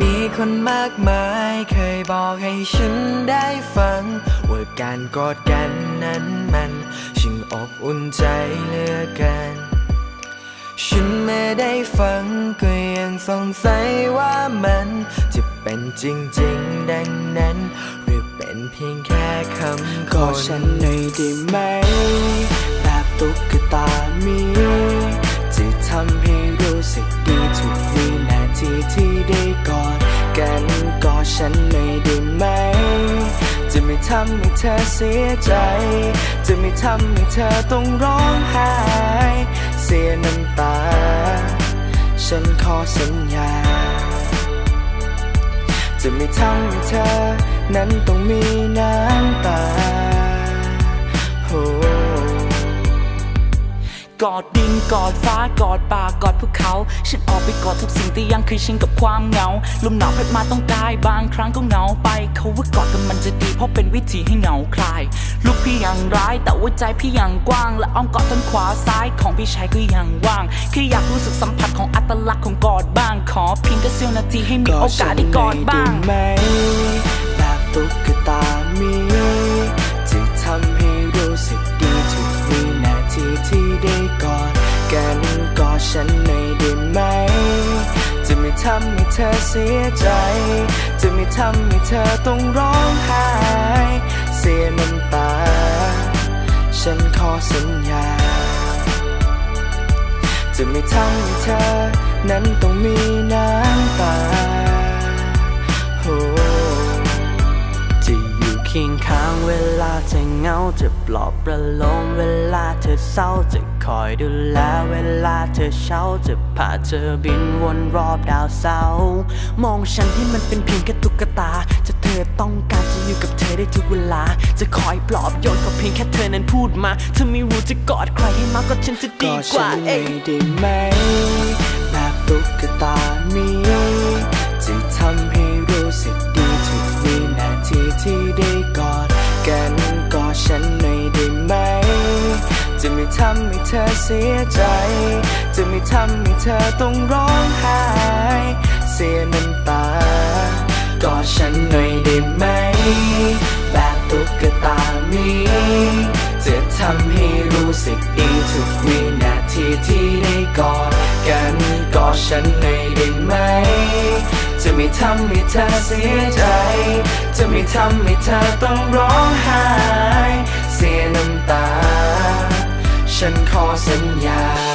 มีคนมากมายเคยบอกให้ฉันได้ฟัง ว่าการกอดกันนั้นมันช่างอบอุ่นใจเหลือเกินฉันไม่ได้ฟังก็ยังสงสัยว่ามันจะเป็นจริงๆ ดังนั้น หรือเป็นเพียงแค่คำคกอนฉันหน่อยได้ไหม กันกอดฉันหน่อยได้ไหม จะไม่ทำให้เธอเสียใจ จะไม่ทำให้เธอต้องร้องไห้ เสียน้ำตา ฉันขอสัญญา จะไม่ทำให้เธอนั้นต้องมีน้ำตาโอ้ กอดดินกอดฟ้ากอดป่ากอดภูเขา ฉันออกไปกอดทุกสิ่งที่ยังเคยชินกับความเหงาลมหนาวพัดมาต้องกายบางครั้งก็เหงาไป เขาว่ากอดกันมันจะดีเพราะเป็นวิธีให้เหงาคลาย ลูกพี่ยังร้ายแต่ว่าใจพี่ยังกว้าง และอ้อมกอดทางขวาซ้ายของพี่ชายก็ยังว่างแค่อยากรู้สึกสัมผัสของอัตลักษณ์ของกอดบ้าง ขอเพียงแค่เสี้ยวนาทีให้มีโอกาสได้กอดบ้าง ได้กอดกันกอดฉันหน่อยได้ไหม จะไม่ทำให้เธอเสียใจ จะไม่ทำให้เธอต้องร้องไห้ เสียน้ำตา ฉันขอสัญญา จะไม่ทำให้เธอนั้นต้องมีน้ำตาโอ้จะอยู่เคียงข้างเวลาเธอเหงาจะปลอบประโลมเวลา อเศร้าจะคอยดูแลเวลาเธอเช้าจะพาเธอบินวนรอบดาวเสาร์มองฉันให้มันเป็นเพียงแค่ตุ๊กตา จะเธอต้องการจะอยู่กับเธอได้ทุกเวลา จะคอยปลอบโยนก็เพียงแค่เธอนั้นพูดมาเธอไม่รู้จะกอดใครให้มากก็ฉันจะดีกว่าเองได้ไหมแบบตุ๊กตามีจะทำให้รู้สึกดีทุกวินาทีที่ได้กอด ทำให้เธอเสียใจ จะไม่ทำให้เธอต้องร้องไห้ เสียน้ำตากอดฉันหน่อยได้ไหม แบบตุ๊กตามีจะทำให้รู้สึกดีทุกวินาทีที่ได้กอดกันกอดฉันหน่อยได้ไหม จะไม่ทำให้เธอเสียใจ จะไม่ทำให้เธอต้องร้องไห้ เสียน้ำตา ขอสัญญา